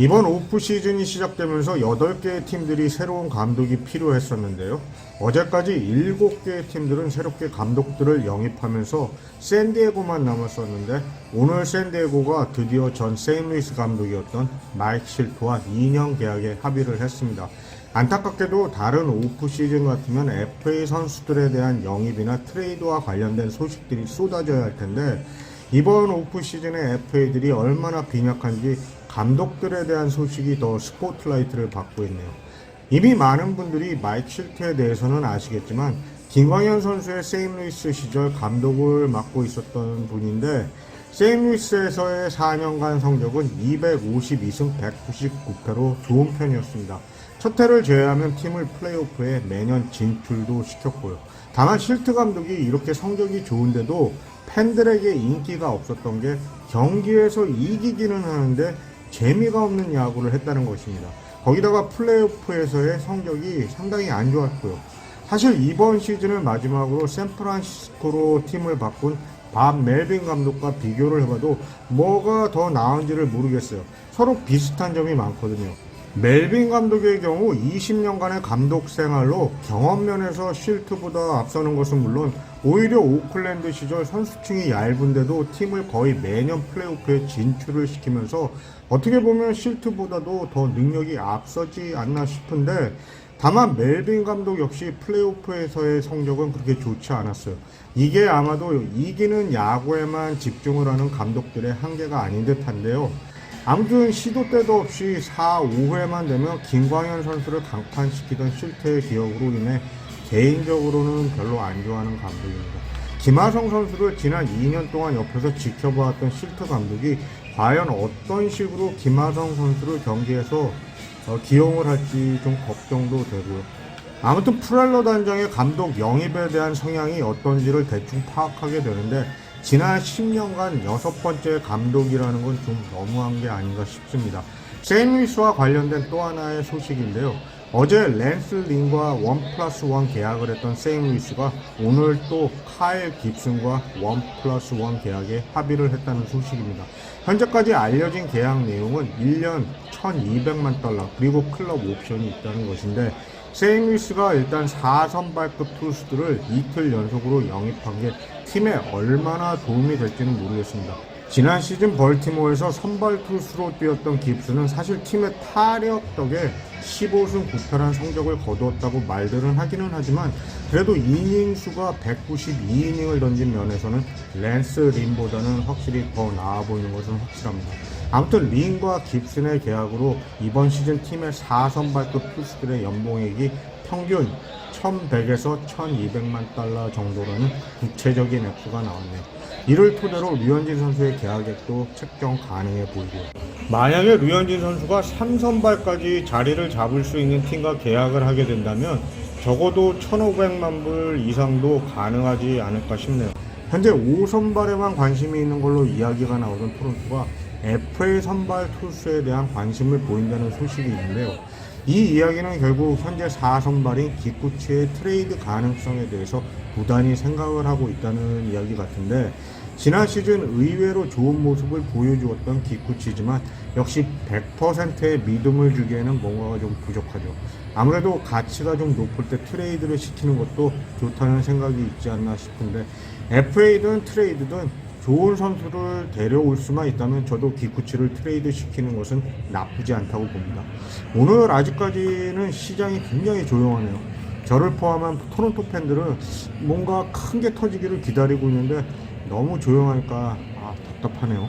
이번 오프 시즌이 시작되면서 8개의 팀들이 새로운 감독이 필요했었는데요. 어제까지 7개의 팀들은 새롭게 감독들을 영입하면서 샌디에고만 남았었는데 오늘 샌디에고가 드디어 전 세인루이스 감독이었던 마이크 실토와 2년 계약에 합의를 했습니다. 안타깝게도 다른 오프 시즌 같으면 FA 선수들에 대한 영입이나 트레이드와 관련된 소식들이 쏟아져야 할 텐데 이번 오프 시즌에 FA들이 얼마나 빈약한지 감독들에 대한 소식이 더 스포트라이트를 받고 있네요. 이미 많은 분들이 마이크 실트에 대해서는 아시겠지만 김광현 선수의 세인루이스 시절 감독을 맡고 있었던 분인데 세인루이스에서의 4년간 성적은 252승 199패로 좋은 편이었습니다. 첫 해를 제외하면 팀을 플레이오프에 매년 진출도 시켰고요. 다만 실트 감독이 이렇게 성적이 좋은데도 팬들에게 인기가 없었던 게 경기에서 이기기는 하는데 재미가 없는 야구를 했다는 것입니다. 거기다가 플레이오프에서의 성적이 상당히 안 좋았고요. 사실 이번 시즌을 마지막으로 샌프란시스코로 팀을 바꾼 밥 멜빈 감독과 비교를 해봐도 뭐가 더 나은지를 모르겠어요. 서로 비슷한 점이 많거든요. 멜빈 감독의 경우 20년간의 감독 생활로 경험 면에서 실트보다 앞서는 것은 물론 오히려 오클랜드 시절 선수층이 얇은데도 팀을 거의 매년 플레이오프에 진출을 시키면서 어떻게 보면 실트보다도 더 능력이 앞서지 않나 싶은데 다만 멜빈 감독 역시 플레이오프에서의 성적은 그렇게 좋지 않았어요. 이게 아마도 이기는 야구에만 집중을 하는 감독들의 한계가 아닌 듯한데요. 아무튼 시도 때도 없이 4, 5회만 되면 김광현 선수를 강판시키던 실태의 기억으로 인해 개인적으로는 별로 안 좋아하는 감독입니다. 김하성 선수를 지난 2년 동안 옆에서 지켜보았던 실트 감독이 과연 어떤 식으로 김하성 선수를 경기에서 어, 기용을 할지 좀 걱정도 되고요. 아무튼 프렐러 단장의 감독 영입에 대한 성향이 어떤지를 대충 파악하게 되는데 지난 10년간 여섯 번째 감독이라는 건 좀 너무한 게 아닌가 싶습니다. 세인루이스와 관련된 또 하나의 소식인데요. 어제 랜스 린과 원 플러스 원 계약을 했던 세인루이스가 오늘 또 카일 깁슨과 원 플러스 원 계약에 합의를 했다는 소식입니다. 현재까지 알려진 계약 내용은 1년 1200만 달러 그리고 클럽 옵션이 있다는 것인데 세인루이스가 일단 4선발급 투수들을 이틀 연속으로 영입한 게 팀에 얼마나 도움이 될지는 모르겠습니다. 지난 시즌 벌티모어에서 선발 투수로 뛰었던 깁스는 사실 팀의 타력 덕에 15승 9패란 성적을 거두었다고 말들은 하기는 하지만 그래도 이닝 수가 192이닝을 던진 면에서는 랜스 린보다는 확실히 더 나아 보이는 것은 확실합니다. 아무튼 린과 깁슨의 계약으로 이번 시즌 팀의 4선발급 투수들의 연봉액이 평균 1100에서 1200만 달러 정도라는 구체적인 액수가 나왔네요. 이를 토대로 류현진 선수의 계약액도 책정 가능해 보이고요. 만약에 류현진 선수가 3선발까지 자리를 잡을 수 있는 팀과 계약을 하게 된다면 적어도 1,500만 불 이상도 가능하지 않을까 싶네요. 현재 5선발에만 관심이 있는 걸로 이야기가 나오던 토론토가 FA 선발 투수에 대한 관심을 보인다는 소식이 있는데요. 이 이야기는 결국 현재 4선발인 기쿠치의 트레이드 가능성에 대해서 부단히 생각을 하고 있다는 이야기 같은데 지난 시즌 의외로 좋은 모습을 보여주었던 기쿠치지만 역시 100%의 믿음을 주기에는 뭔가가 좀 부족하죠. 아무래도 가치가 좀 높을 때 트레이드를 시키는 것도 좋다는 생각이 있지 않나 싶은데 FA든 트레이드든 좋은 선수를 데려올 수만 있다면 저도 기쿠치를 트레이드 시키는 것은 나쁘지 않다고 봅니다. 오늘 아직까지는 시장이 굉장히 조용하네요. 저를 포함한 토론토 팬들은 뭔가 큰 게 터지기를 기다리고 있는데 너무 조용하니까 아, 답답하네요.